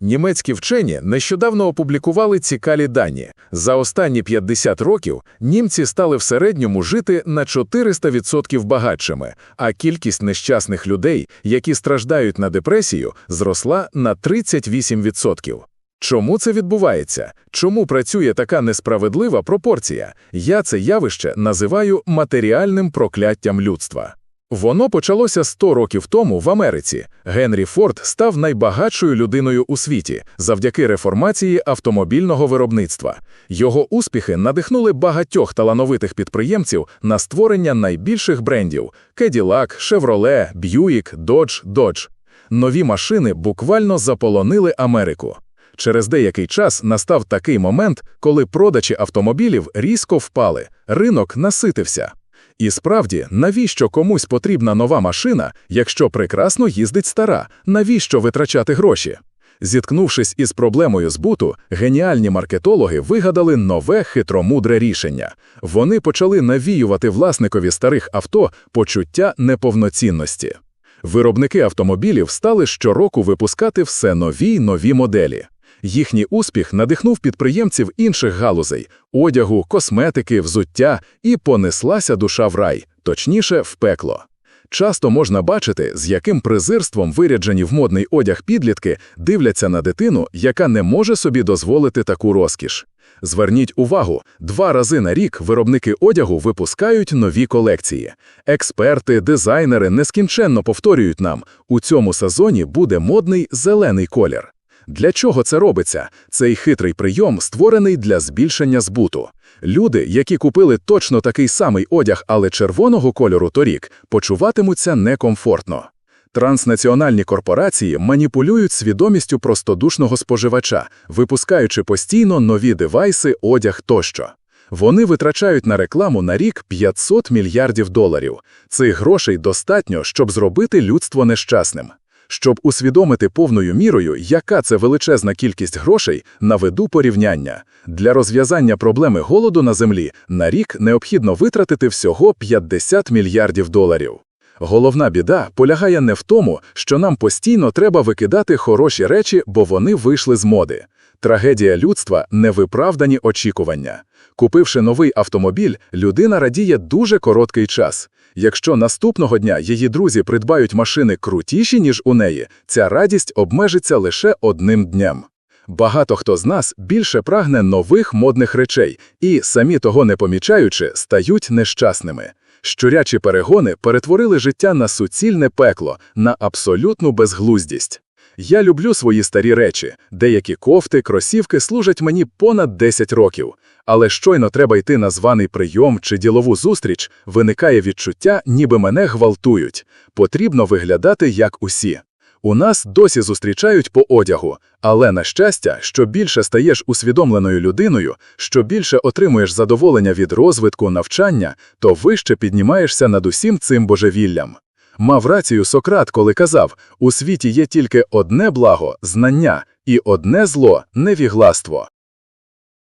Німецькі вчені нещодавно опублікували цікаві дані. За останні 50 років німці стали в середньому жити на 400% багатшими, а кількість нещасних людей, які страждають на депресію, зросла на 38%. Чому це відбувається? Чому працює така несправедлива пропорція? Я це явище називаю матеріальним прокляттям людства. Воно почалося 100 років тому в Америці. Генрі Форд став найбагатшою людиною у світі завдяки реформації автомобільного виробництва. Його успіхи надихнули багатьох талановитих підприємців на створення найбільших брендів – Cadillac, Chevrolet, Buick, Dodge, Dodge. Нові машини буквально заполонили Америку. Через деякий час настав такий момент, коли продажі автомобілів різко впали, ринок наситився. І справді, навіщо комусь потрібна нова машина, якщо прекрасно їздить стара, навіщо витрачати гроші? Зіткнувшись із проблемою збуту, геніальні маркетологи вигадали нове хитромудре рішення. Вони почали навіювати власникові старих авто почуття неповноцінності. Виробники автомобілів стали щороку випускати все нові й нові моделі. Їхній успіх надихнув підприємців інших галузей – одягу, косметики, взуття, і понеслася душа в рай, точніше, в пекло. Часто можна бачити, з яким презирством виряджені в модний одяг підлітки дивляться на дитину, яка не може собі дозволити таку розкіш. Зверніть увагу, два рази на рік виробники одягу випускають нові колекції. Експерти, дизайнери нескінченно повторюють нам, у цьому сезоні буде модний зелений колір. Для чого це робиться? Цей хитрий прийом створений для збільшення збуту. Люди, які купили точно такий самий одяг, але червоного кольору торік, почуватимуться некомфортно. Транснаціональні корпорації маніпулюють свідомістю простодушного споживача, випускаючи постійно нові девайси, одяг тощо. Вони витрачають на рекламу на рік 500 мільярдів доларів. Цих грошей достатньо, щоб зробити людство нещасним. Щоб усвідомити повною мірою, яка це величезна кількість грошей, наведу порівняння. Для розв'язання проблеми голоду на землі на рік необхідно витратити всього 50 мільярдів доларів. Головна біда полягає не в тому, що нам постійно треба викидати хороші речі, бо вони вийшли з моди. Трагедія людства невиправдані очікування. Купивши новий автомобіль, людина радіє дуже короткий час. Якщо наступного дня її друзі придбають машини крутіші, ніж у неї, ця радість обмежиться лише одним днем. Багато хто з нас більше прагне нових модних речей і, самі того не помічаючи, стають нещасними. Щурячі перегони перетворили життя на суцільне пекло, на абсолютну безглуздість. Я люблю свої старі речі, деякі кофти, кросівки служать мені понад 10 років, але щойно треба йти на званий прийом чи ділову зустріч, виникає відчуття, ніби мене гвалтують. Потрібно виглядати як усі. У нас досі зустрічають по одягу, але на щастя, що більше стаєш усвідомленою людиною, що більше отримуєш задоволення від розвитку, навчання, то вище піднімаєшся над усім цим божевіллям. Мав рацію Сократ, коли казав, у світі є тільки одне благо знання, і одне зло невігластво.